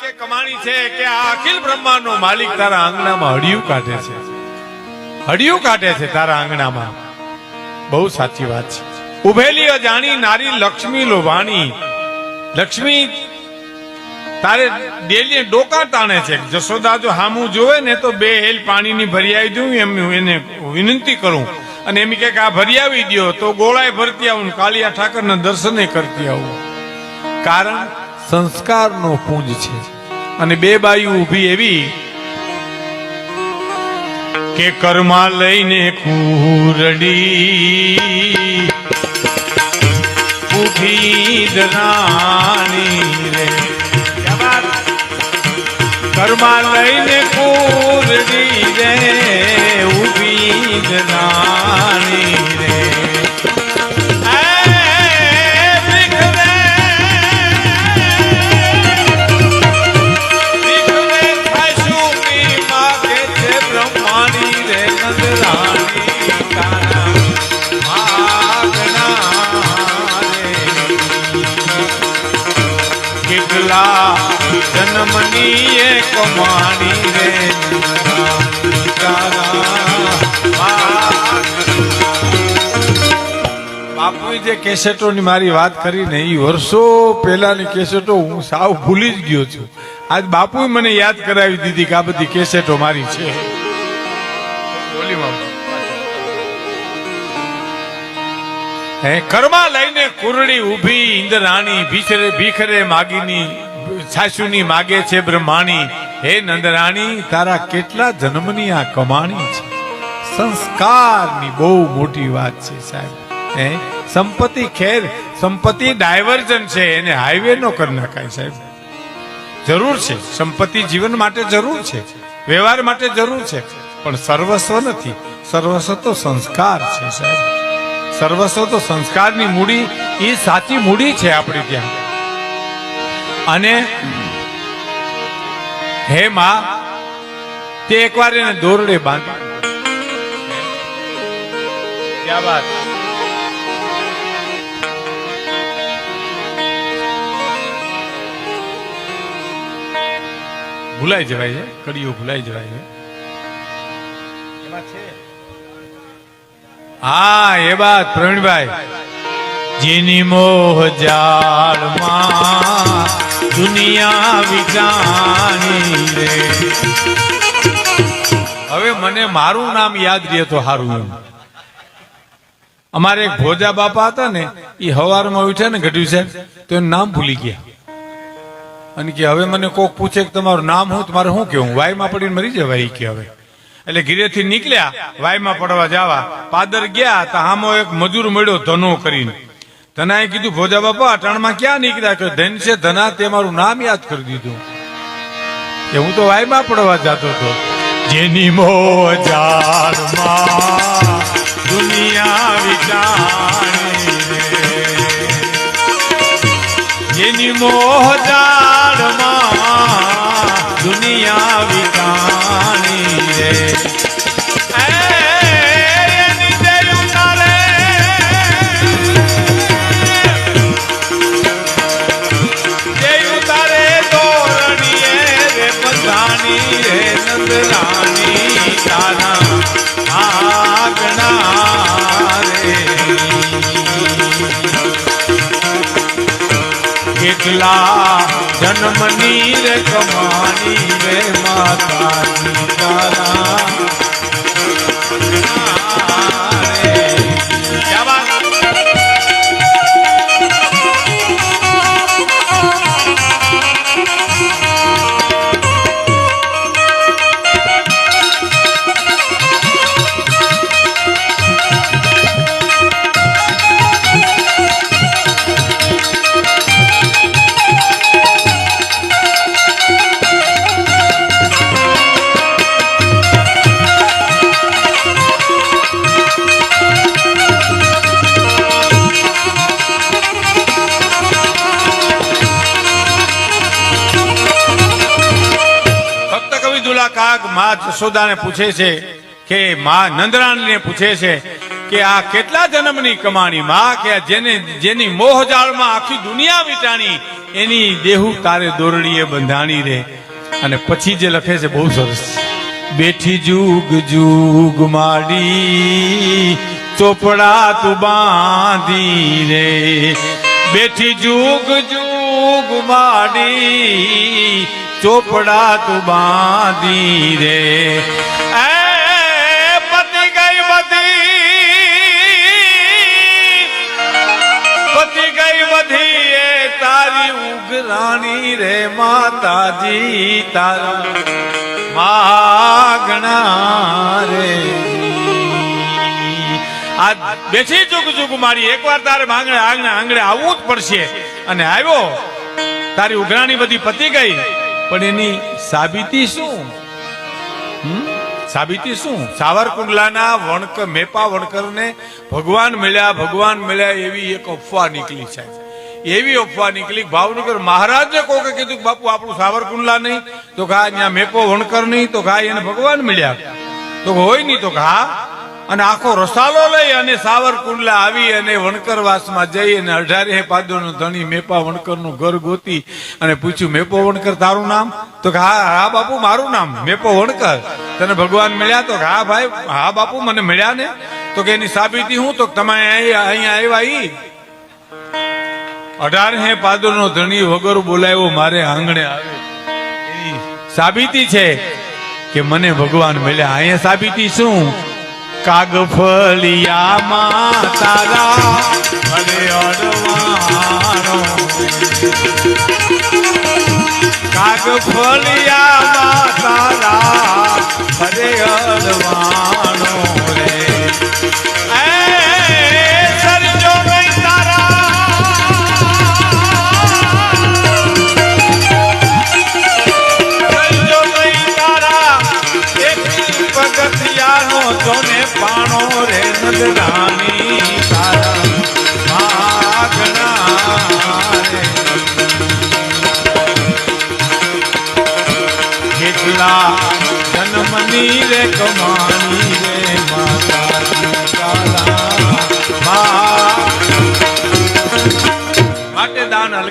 કે કમાણી ડોકા તાણે છે. જશોદા જો હામું જોવે ને તો બે હેલ પાણીની ભરી આવી દઉં એને વિનંતી કરું. અને એમ કે આ ભરી આવી દ્યો, તો ગોળાએ ભરતી આવું કાલિયા ઠાકરના દર્શને કરતી આવું. કારણ સંસ્કારનો પુંજ છે. અને બે બાયું ઊભી એવી કે કર્મા લઈને કુરડી ઊભી દરાણી રે. કર્મા લઈને કુરડી રે, ઊભી દરાણી રે. જન્મની એ કમાણી રે બાપુએ જે કેસેટોની મારી વાત કરી ને એ વર્ષો પહેલાની કેસેટો હું સાવ ભૂલી જ ગયો છું. આજ બાપુએ મને યાદ કરાવી દીધી કે આ બધી કેસેટો મારી છે. બોલી હે કર્મા લઈને કુરડી ઊભી ઇન્દ્રાણી ભીખરે ભીખરે માગીની. સાસુની માગે છે બ્રહ્માણી, હે નંદરાણી, તારા કેટલા જન્મની આ કમાણી છે? સંસ્કારની બહુ મોટી વાત છે સાહેબ. હે? સંપત્તિ ખેર, સંપત્તિ ડાયવર્જન છે, એને હાઈવે નો કરી નાખાય સાહેબ. જરૂર છે, સંપત્તિ જીવન માટે જરૂર છે, વ્યવહાર માટે જરૂર છે, પણ સર્વસ્વ નથી. સર્વસ્વ તો સંસ્કાર છે સાહેબ. સર્વસ્વ તો સંસ્કારની મૂડી, એ સાચી મૂડી છે આપણી ત્યાં. અને હે માં, તે એકવાર એને દોરડે બાંધી. ક્યાં વાત? ભૂલાઈ જવાય છે, કડીઓ ભૂલાઈ જવાય છે. છે હા, એ વાત પ્રવીણભાઈ. જીની મોહ જાળમાં દુનિયા વિજાણી રે હવે મને મારું નામ યાદ રહે તો સારું અમારે એક ભોજા બાપા હતા ને એ હવારમાં ઉઠ્યા ને ગઢવી સાહેબ, તો એનું નામ ભૂલી ગયા. અને કે હવે મને કોક પૂછે કે તમારું નામ હું તમારે શું કેવું વાયમાં પડીને મરી જવાય કે હવે. એટલે ઘીરેથી નીકળ્યા, વાયમાં પડવા જવા. પાદર ગયા, તો આમો એક મજૂર મળ્યો ધનો કરીને. ધનાએ કીધું, ભોજા બાપા, અટાણમાં ક્યાં નીકળ્યા કે ધન છે ધના તે મારું નામ યાદ કરી દીધું. કે હું તો વાયમાં પડવા જતો હતો. જેની મોજારમાં દુનિયા વિચારે. જેની મોહ કેટલા જન્મની રે કમાણી રે માતા તારા. માં જશોદાને પૂછે છે કે માં નંદરાણીને પૂછે છે કે આ કેટલા જન્મની કમાણી? માં કે જેને જેની મોહજાળમાં આખી દુનિયા વિટાણી, એની દેહુ તારે દોરડીએ બંધાણી રે. અને પછી જે લખે છે, બહુ સરસ. બેઠી જુગ જુગ માડી, ચોપડા તું બાંધી રે. બેઠી જુગ જુગ માડી ચોપડા તું બાંધી રે એ પતિ ગઈ બધી. પતી ગઈ તારી ઉઘરાણી રે માતાજી, તારા માગણા રે. આ બેસી ચૂક ચૂક મારી, એકવાર તારે માંગણે, આંગણે આંગણે આવવું જ પડશે. અને આવ્યો. તારી ઉઘરાણી બધી પતી ગઈ. પણ એની સાબિતી શું? સાબિતી શું? સાવરકુંડલાના વણકર મેપા વણકરને ભગવાન મળ્યા ભગવાન મળ્યા એવી એક અફવા નીકળી છે. એવી અફવા નીકળી, ભાવનગર મહારાજને કોકે કીધું બાપુ, આપણું સાવરકુંડલા નહીં. તો કા અહીંયા મેપો વણકર નહીં, તો કા એને ભગવાન મળ્યા. તો હોય નહીં તો કે અને આખો રસાલો લઈ અને સાવરકુંડલા આવી અને વણકરવાસમાં જઈ અને અઢારે પાદોનો ધણી મેપા વણકરનું ઘર ગોતી અને પૂછ્યું, મેપો વણકર તારું નામ? તો કે, હા હા, બાપુ, મારું નામ, મેપો વણકર. તને ભગવાન મળ્યા? તો હા, ભાઈ, હા, બાપુ, મને મળ્યા ને. તો કે, એની સાબિતી હું? તો તમે અહીંયા આવ્યા ઈ. અઢાર હે પાદરનો ધણી વગર બોલાવ્યો મારે આંગણે આવે. સાબિતી છે કે, મને ભગવાન મળ્યા. અહીંયા સાબિતી શું? કાગફલિયામાં તારા અરે અડવાનો કાગફલિયામાં તારા અરે અડવાનો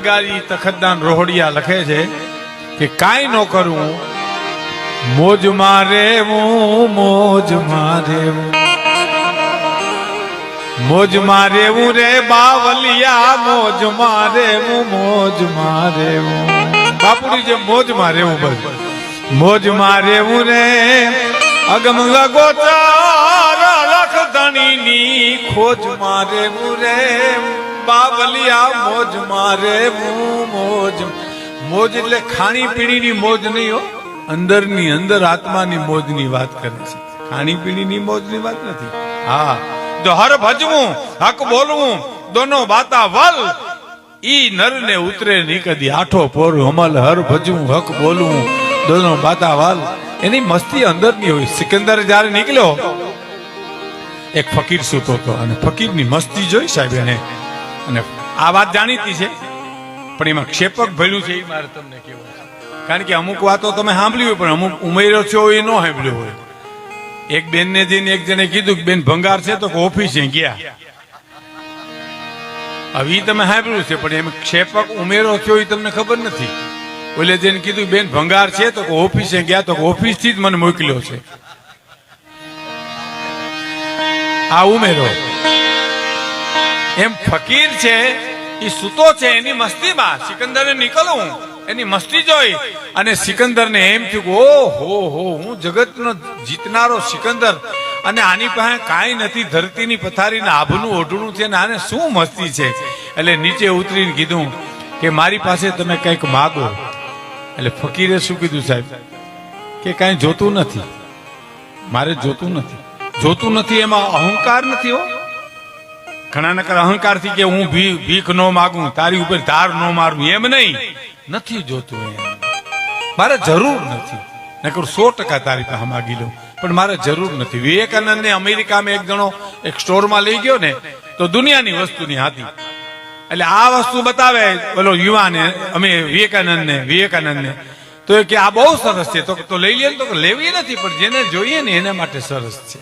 માટે તખતદાન રોહડિયા લખે છે કે કાંઈ ન કરું, મોજ મારે હું, મોજ મારે મોજ મારે હું રે બાવલિયા, મોજ મારે હું, મોજ મારે બાપુની જે મોજ મારે હું બસ. મોજ મારે હું રે, અગમ ગોચાર લખ ધણીની ખોજ મારે હું રે. બાવલિયા મોજ મારે મોજ. મોજ એટલે ખાણી પીણીની મોજ નહીં હો. અંદરની અંદર આત્માની મોજની વાત કરે છે. ખાણી પીણીની મોજની વાત નથી. હા. જો હર ભજવું, હક બોલવું, દોનો બાતા વલ. ઈ નર ને ઉતરે ની કદી. આઠો પોર અમલ હર ભજવું, હક બોલવું, દોનો બાતા વાલ. એની મસ્તી અંદરની હોય. સિકંદર જ્યારે નીકળ્યો, એક ફકીર સૂતો હતો અને ફકીરની મસ્તી જોઈ સાહેબ એને. અને આ વાત જાણીતી છે, પણ એમાં ક્ષેપક ભર્યું છે એ મારે તમને કહેવું કારણ કે અમુક વાતો તમે સાંભળી હોય, પણ અમુક ઉમેરો છો એ ન સાંભળ્યો હોય. એક બેનને જઈને એક જણે કીધું કે, બેન, ભંગાર છે તો ઓફિસે ગયા. હવે તમે સાંભળ્યું છે, પણ એમ ક્ષેપક ઉમેરો થયો એ તમને ખબર નથી. ઓલે જેને કીધું, બેન, ભંગાર છે તો ઓફિસે ગયા, તો ઓફિસથી જ મને મોકલ્યો છે. આ ઉમેરો. એમ ફકીર છે એ સૂતો છે, એની મસ્તીમાં. સિકંદરે નીકળું, એની મસ્તી જોઈ અને સિકંદરને એમ થયું ઓ હો હો, હું જગતનો જીતનારો સિકંદર. અને આની પાસે કાંઈ નથી, ધરતીની પથારીને આભનું ઓઢણું છે ને આને શું મસ્તી છે? એટલે નીચે ઉતરીને કીધું કે, મારી પાસે તમે કંઈક માગો. એટલે ફકીરે શું કીધું સાહેબ? કે, કાંઈ જોતું નથી. મારે જોતું નથી. જોતું નથી એમાં અહંકાર નથી હો? ઘણા નકર અહંકારથી કે હું ભીખ નો માગું, તારી ઉપર ધાર નો મારું, એમ નહીં. નથી જોતું એમ. મારે જરૂર નથી. નકર સો ટકા તારી પાસે માગી લઉં. પણ મારે જરૂર નથી. વિવેકાનંદને અમેરિકામાં એક જણો એક સ્ટોરમાં લઈ ગયો ને, તો દુનિયાની વસ્તુની હતી એટલે આ વસ્તુ બતાવે બોલો યુવાને, અમે વિવેકાનંદને વિવેકાનંદને. તો એ કે આ બહુ સરસ છે. તો લઈ લે તો લેવી નથી, પણ જેને જોઈએ ને એના માટે સરસ છે.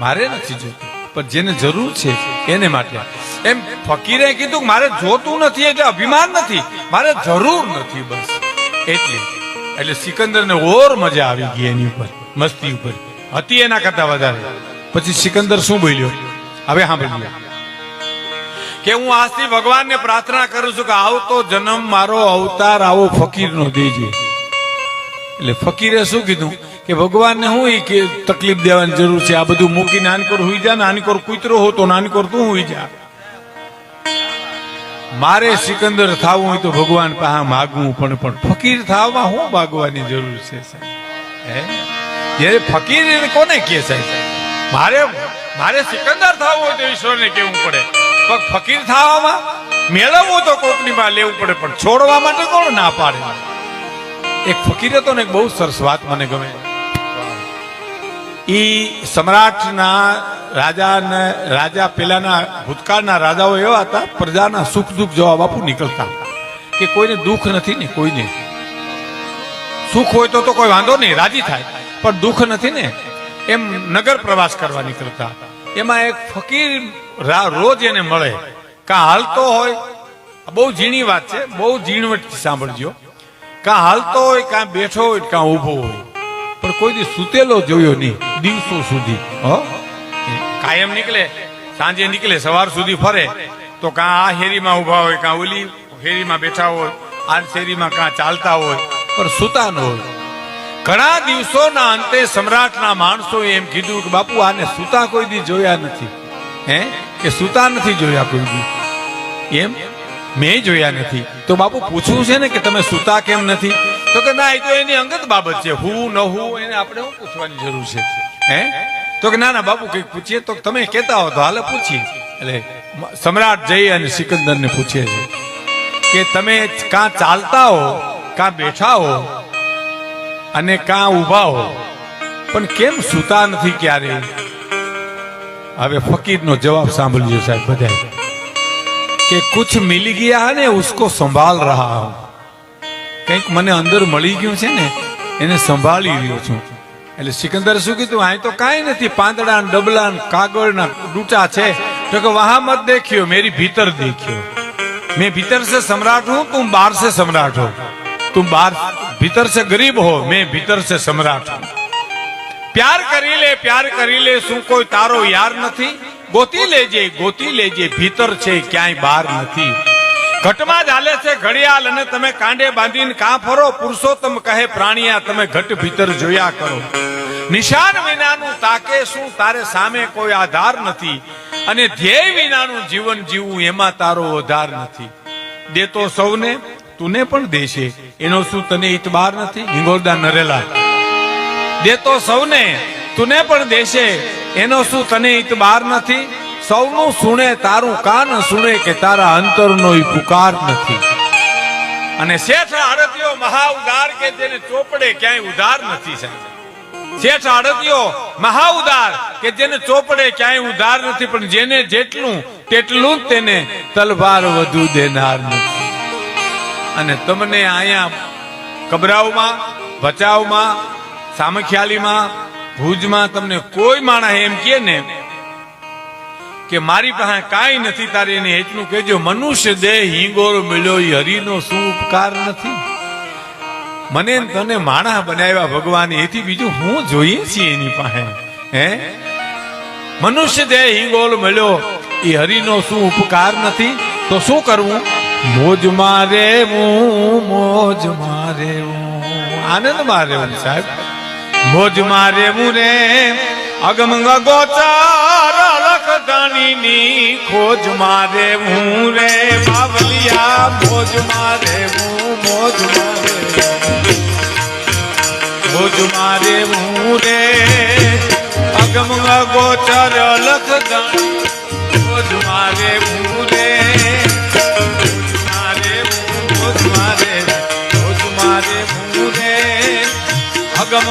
મારે નથી જોતું, પણ જેને જરૂર છે એને માટે. એમ ફકીરે કીધું મારે જોતું નથી એટલે અભિમાન નથી. મારે જરૂર નથી બસ. એટલે. એટલે સિકંદરને ઓર મજા આવી ગઈ એની ઉપર, મસ્તી ઉપર. હતી એના કરતા વધારે. પછી સિકંદર શું બોલ્યો? હવે સાંભળ્યો કે હું આજથી ભગવાનને પ્રાર્થના કરું છું કે આવતો જન્મ મારો અવતાર આવો ફકીરનો દેજે. એટલે ફકીરે શું કીધું? કે ભગવાનને હું એ કે તકલીફ દેવાની જરૂર છે? આ બધું મૂકીને નાનકોર હુઈ જા નાનકોર કૂતરો હોતો નાનકોર તું હુઈ જા. મારે સિકંદર થવું હોય તો ભગવાન પાસે માગવું પણ પણ ફકીર થવામાં હું માગવાની જરૂર છે સાહેબ? જ્યારે ફકીર કોને કહે સાહેબ? મારે મારે સિકંદર થવું હોય તો ઈશ્વરને કેવું પડે. પણ ફકીર થવામાં મેળવવું તો કોકની માં લેવું પડે, પણ છોડવા માટે કોણ ના પાડે? એક ફકીર હતો ને એક બહુ સરસ વાત મને ગમે. ઈ સમ્રાટના રાજાને, રાજા પેલાના ભૂતકાળના રાજાઓ એવા હતા, પ્રજાના સુખ દુઃખ જવાબ આપું નીકળતા. કે કોઈને દુઃખ નથી ને કોઈને. સુખ હોય તો તો કોઈ વાંધો નહીં, રાજી થાય. પણ દુઃખ નથી ને, એમ નગર પ્રવાસ કરવા નીકળતા. એમાં એક ફકીર રોજ એને મળે. કાં હાલતો હોય, બહુ ઝીણી વાત છે, બહુ ઝીણવટથી સાંભળજો. કાં હાલતો હોય, કાં બેઠો હોય, કાં ઊભો હોય. પણ કોઈ દી સૂતેલો જોયો નહીં. દિવસો સુધી કાયમ નીકળે, સાંજે નીકળે, સવાર સુધી ફરે. તો કાં આ હેરીમાં ઊભા હોય, કાં ઓલી હેરીમાં બેઠા હોય, આ શેરીમાં કાં ચાલતા હોય પણ સૂતા ન હોય. ઘણા દિવસોના અંતે સમ્રાટના માણસોએ એમ કીધું કે બાપુ, આને સૂતા કોઈ દી જોયા નથી. હે? કે સૂતા નથી જોયા કોઈ દી? એમ? મેં જોયા નથી. તો બાપુ, પૂછવું છે ને કે તમે સૂતા કેમ નથી? તો કે ના, એ તો એની અંગત બાબત છે. હું ન હું, એને આપણે શું પૂછવાની જરૂર છે? હે? તો કે ના ના, બાપુ, કંઈક પૂછીએ તો તમે કેતા હો તો હાલે પૂછીએ. એટલે સમ્રાટ જઈ અને સિકંદર ને પૂછે છે કે તમે કાં ચાલતા હો, કાં બેઠા હો અને કાં ઊભા હો? પણ કેમ સુતા નથી ક્યારે? હવે ફકીરનો જવાબ સાંભળજો સાહેબ બધા કે કુછ મિલી ગયા ને, ઉસકો સંભાળ રહા હું. કંઈક મને અંદર મળી ગયું છે ને, એને સંભાળી રહ્યો છું. એટલે સિકંદર શું કીધું અહીં તો કાંઈ નથી, પાંદડા ડબલા કાગળના ડૂટા છે. તો કે, વહા, મત દેખ્યો, મેરી ભીતર દેખ્યો. મેં ભીતર સે સમ્રાટ હું, તું બાર સે સમ્રાટ હો. તું બાર ભીતર સે ગરીબ હો, મેં ભીતર સે સમ્રાટ હું. પ્યાર કરી લે, પ્યાર કરી લે, શું કોઈ તારો યાર નથી? ગોતી લેજે ગોતી લેજે, ભીતર છે, ક્યાંય બહાર નથી. ઘટમાં જ હાલે છે ઘડિયાળ અને તમે કાંડે બાંધીને કાં ફરો? પુરુષોત્તમ કહે, પ્રાણીયા, તમે ઘટ ભીતર જોયા કરો. નિશાન વિનાનું તાકે શું? તારે સામે કોઈ આધાર નથી. અને ધ્યેય વિનાનું જીવન જીવવું, એમાં તારો આધાર નથી. દેતો સૌને, તુને પણ દેશે. એનો શું તને ઇતબાર નથી? હિંગોરદા નરેલા. દેતો સૌને, તુને પણ દેશે. એનો શું તને ઇતબાર નથી? સૌનું સુણે, તારું કાન સુણે કે તારા અંતરનો ઈ પુકાર નથી. અને શેઠ આડતીઓ મહા ઉદાર કે જેને ચોપડે ક્યાંય ઉધાર નથી સાહેબ. શેઠ આડતીઓ મહા ઉદાર કે જેને ચોપડે ક્યાંય ઉધાર નથી, પણ જેને જેટલું તેટલું તેને તલવાર વધુ દેનાર નથી. અને તમને અહીંયા કબરાઓમાં ભચાઉમાં, સામખિયાલીમાં, ભુજમાં તમને કોઈ માણસ એમ કહે ને કે મારી પાસે કાંઈ નથી, તારી એને એટલું કહેજો, મનુષ્ય દેહ હિંગોરો મળ્યો એ હરિનો શું ઉપકાર નથી. મને તને માણા બનાવ્યા ભગવાન, એથી બીજું હું જોઈએ છીએ એની પાસે? હે? મનુષ્ય દેહ હિંગોલ મળ્યો એ હરિનો શું ઉપકાર નથી. તો શું કરવું? મોજ મારે હું, મોજ મારે હું. આનંદ મારે હું, સાહેબ. મોજ મારે હું રે અગમ ગોચાર લખદાણી ની ખોજ મારે હું રે, બાવલિયા મોજ મારે હું, મોજ મારે. મોજ મારે હું રે, અગમ ગોચર લખદાણી મોજ મારે હું રે. મોજ મારે હું મોજ મારે મોજ મારે હું રે, અગમ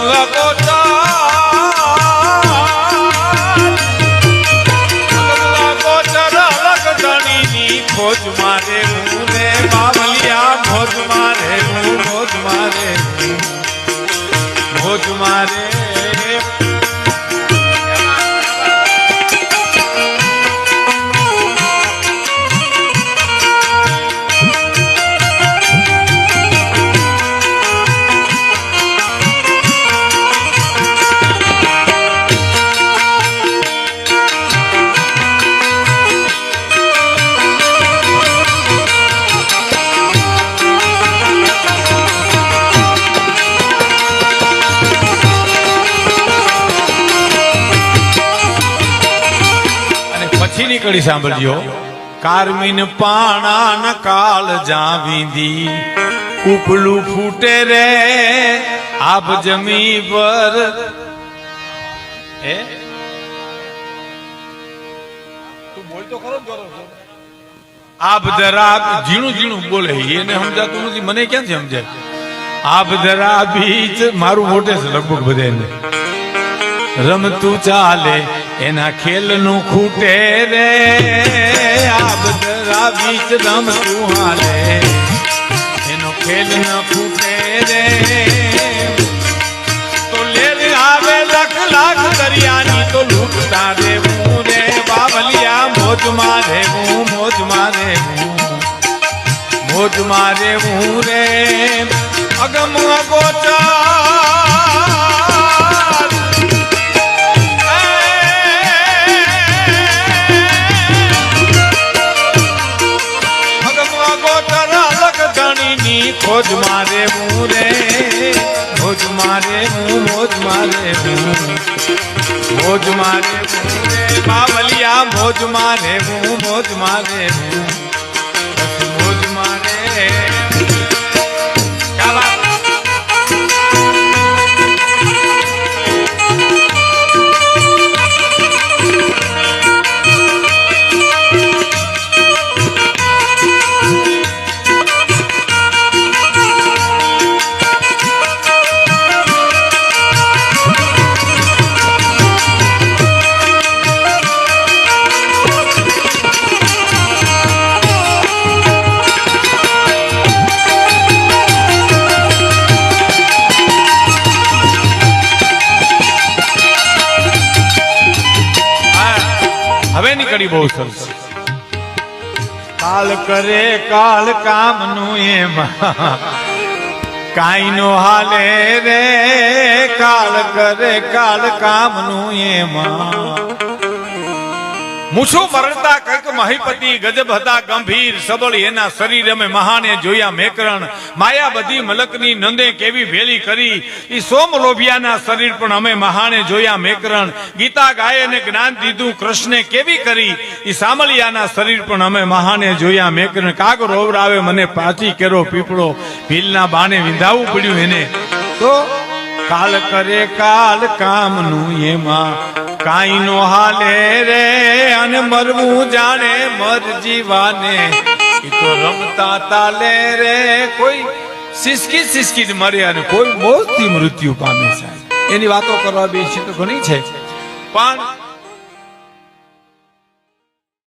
કડી સાંભળજો. કારમીન પાણા ન કાલ જાવીંદી. ઉપલું ફૂટે રે આપ જમી પર હે? તું બોલતો ખરો આબ દરા ઝીણું ઝીણું બોલે. એને સમજાતું નથી મને ક્યાંથી સમજાય? આપ દરા બીચ મારું મોટે છે લગભગ બધાને રમતું ચાલે એના ખેલનું ખૂટે રે. આબ દરા બીચ રમતું હાલે એનો ખેલ ન ખૂટે રે. તો લેર આવે લખ લાખ દરિયાની તો લૂટતા દેવું રે. બાવલિયા મોજ મારે હું મોજ મારે હું મોજ મારે હું રે. બાવલિયા મોજ મારે હું બહુ સરસ કાલ કરે કાલ કામનું એમાં. કાઈ નો હાલે રે, કાલ કરે કાલ કામનું એમાં. મૂછો મરતા કંઈક મહીપતિ, ગજબ હતા, ગંભીર સબળ એના શરીર અમે મહાને જોયા મેકરણ. માયા બધી મલકની નંદે કેવી ભેલી કરી. ઈ સોમ લોભિયાના શરીર પણ અમે મહાને જોયા મેકરણ. ગીતા ગાય અને જ્ઞાન દીધું, કૃષ્ણે કેવી કરી? ઈ સામળિયાના શરીર પણ અમે મહાને જોયા મેકરણ. કાગ રોવરાવે મને પાછી કેરો પીપળો. ભીલના બાને વિંધાવું પડ્યું એને. તો કાલ કરે કાલ કામનું એમાં. કાઈ નો હાલે રે અને મરવું જાણે મર જીવાને. એ તો રમતા તાલે રે. કોઈ સિસકી સિસકી જ મરે અને કોઈ મોતથી મૃત્યુ પામે છે એની વાતો કરવા બેસી તો ઘણી છે. પણ